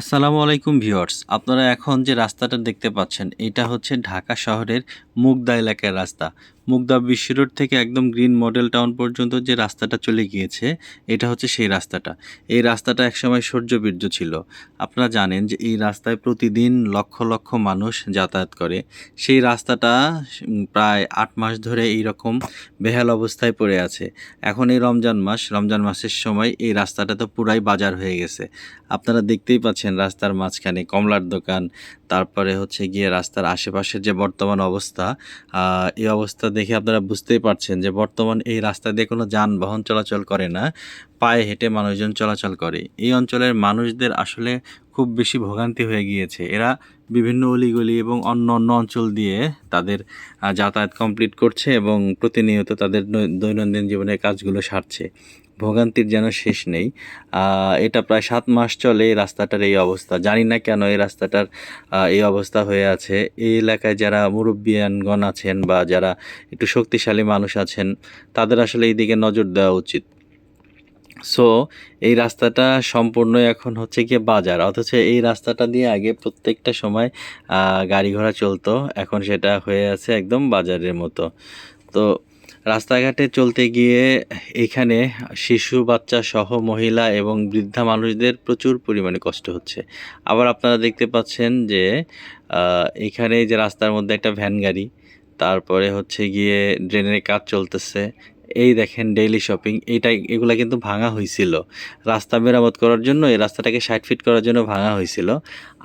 আসসালামু আলাইকুম ভিউয়ার্স, আপনারা এখন যে রাস্তাটা দেখতে পাচ্ছেন, এটা হচ্ছে ঢাকা শহরের মুগদা এলাকার রাস্তা। মুগদা বিশ্ব রোড থেকে একদম গ্রিন মডেল টাউন পর্যন্ত যে রাস্তাটা চলে গিয়েছে, এটা হচ্ছে সেই রাস্তাটা। এই রাস্তাটা একসময় সূর্যবীর্য ছিল। আপনারা জানেন যে এই রাস্তায় প্রতিদিন লক্ষ লক্ষ মানুষ যাতায়াত করে। সেই রাস্তাটা প্রায় আট মাস ধরে এই রকম বেহাল অবস্থায় পড়ে আছে। এখন এই রমজান মাস, রমজান মাসের সময় এই রাস্তাটা তো পুরাই বাজার হয়ে গেছে। আপনারা দেখতেই পাচ্ছেন রাস্তার মাঝখানে কমলার দোকান, তারপরে হচ্ছে গিয়ে রাস্তার আশেপাশের যে বর্তমান অবস্থা এই অবস্থা দেখে আপনারা বুঝতেই পারছেন যে বর্তমান এই রাস্তা দিয়ে কোনো যানবাহন চলাচল করে না। পায়ে হেঁটে মানুষজন চলাচল করে। এই অঞ্চলের মানুষদের আসলে খুব বেশি ভোগান্তি হয়ে গিয়েছে। এরা বিভিন্ন অলিগলি এবং অন্য অন্য অঞ্চল দিয়ে তাদের যাতায়াত কমপ্লিট করছে এবং প্রতিনিয়ত তাদের দৈনন্দিন জীবনের কাজগুলো সারছে। ভোগান্তির যেন শেষ নেই। এটা প্রায় সাত মাস চলে এই রাস্তাটার এই অবস্থা। জানি না কেন এই রাস্তাটার এই অবস্থা হয়ে আছে। এই এলাকায় যারা মুরব্বিয়ানগণ আছেন বা যারা একটু শক্তিশালী মানুষ আছেন, তাদের আসলে এই দিকে নজর দেওয়া উচিত। সো এই রাস্তাটা সম্পূর্ণ এখন হচ্ছে গিয়ে বাজার। অথচ এই রাস্তাটা দিয়ে আগে প্রত্যেকটা সময় গাড়ি ঘোড়া চলতো। এখন সেটা হয়ে আছে একদম বাজারের মতো। তো রাস্তাঘাটে চলতে গিয়ে এখানে শিশু, বাচ্চা সহ মহিলা এবং বৃদ্ধা মানুষদের প্রচুর পরিমাণে কষ্ট হচ্ছে। আবার আপনারা দেখতে পাচ্ছেন যে এখানে যে রাস্তার মধ্যে একটা ভ্যান গাড়ি, তারপরে হচ্ছে গিয়ে ড্রেনের কাজ চলতেছে। এই দেখেন ডেইলি শপিং এইটা এগুলো কিন্তু ভাঙা হয়েছিল রাস্তা মেরামত করার জন্য, এই রাস্তাটাকে সাইড ফিট করার জন্য ভাঙা হয়েছিল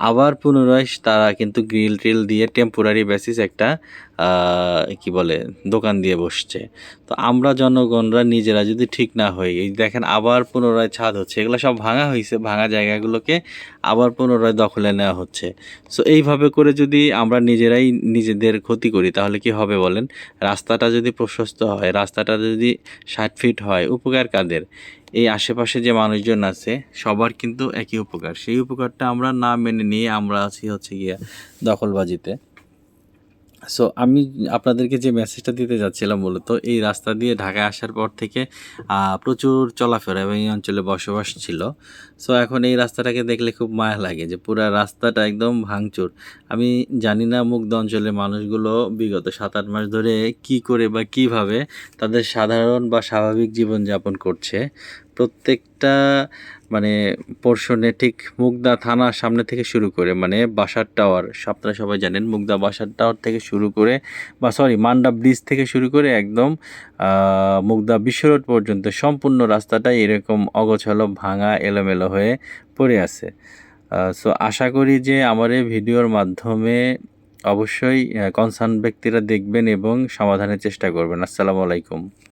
আবার পুনরায় তারা কিন্তু গ্রিল ট্রিল দিয়ে টেম্পোরারি বেসিস একটা কি বলে, দোকান দিয়ে বসছে। তো আমরা জনগণরা নিজেরা যদি ঠিক না হই, এই দেখেন আবার পুনরায় ছাদ হচ্ছে, এগুলো সব ভাঙা হয়েছে ভাঙা জায়গাগুলোকে আবার পুনরায় দখলে নেওয়া হচ্ছে। সো এইভাবে করে যদি আমরা নিজেরাই নিজেদের ক্ষতি করি, তাহলে কি হবে বলেন? রাস্তাটা যদি প্রশস্ত হয়, রাস্তাটা যদি ষাট ফিট হয়, উপকার কাদের? এই আশেপাশে যে মানুষজন আছে, সবার কিন্তু একই উপকার। সেই উপকারটা আমরা না মেনে নিয়ে আমরা আছি হচ্ছে গিয়া দখলবাজিতে। সো আমি আপনাদেরকে যে মেসেজটা দিতে যাচ্ছিলাম মূলত, এই রাস্তা দিয়ে ঢাকায় আসার পর থেকে প্রচুর চলাফেরা এবং এই অঞ্চলে বসবাস ছিল। সো এখন এই রাস্তাটাকে দেখলে খুব মায়া লাগে যে পুরো রাস্তাটা একদম ভাঙচুর। আমি জানি না মুগ্ধ অঞ্চলের মানুষগুলো বিগত সাত আট মাস ধরে কি করে বা কীভাবে তাদের সাধারণ বা স্বাভাবিক জীবনযাপন করছে। প্রত্যেকটা মানে পোর্শনে ঠিক মুগদা থানার সামনে থেকে শুরু করে মানে বাসার টাওয়ার, আপনারা সবাই জানেন মুগদা বাসার টাওয়ার থেকে শুরু করে, বা সরি মান্ডা ব্রিজ থেকে শুরু করে একদম মুগদা বিশ্ব রোড পর্যন্ত সম্পূর্ণ রাস্তাটাই এরকম অগোছালো, ভাঙা, এলোমেলো হয়ে পড়ে আছে। সো আশা করি যে আমার এই ভিডিওর মাধ্যমে অবশ্যই কনসার্ন ব্যক্তিরা দেখবেন এবং সমাধানের চেষ্টা করবেন। আসসালামু আলাইকুম।